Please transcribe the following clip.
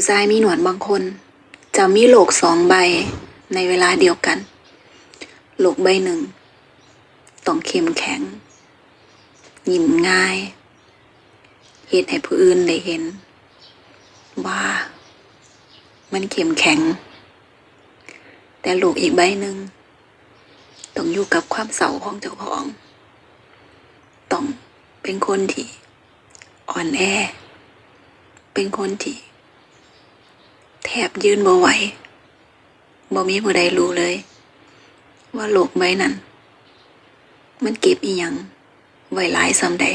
ผู้ชายมีหนวดบางคน จะมีโลกสองใบในเวลาเดียวกันโลกใบหนึ่งต้องเข้มแข็ง ยิ้มง่ายเหตุให้ผู้อื่นได้เห็น ว่ามันเข้มแข็ง แต่โลกอีกใบหนึ่งต้องอยู่กับความเศร้าของเจ้าของ ต้องเป็นคนที่อ่อนแอ เป็นคนที่ แทบยืนบ่ไหวบ่มีผู้ใดรู้เลย ว่าโลกใบนั้น มันเก็บอีหยังไว้หลายสำใด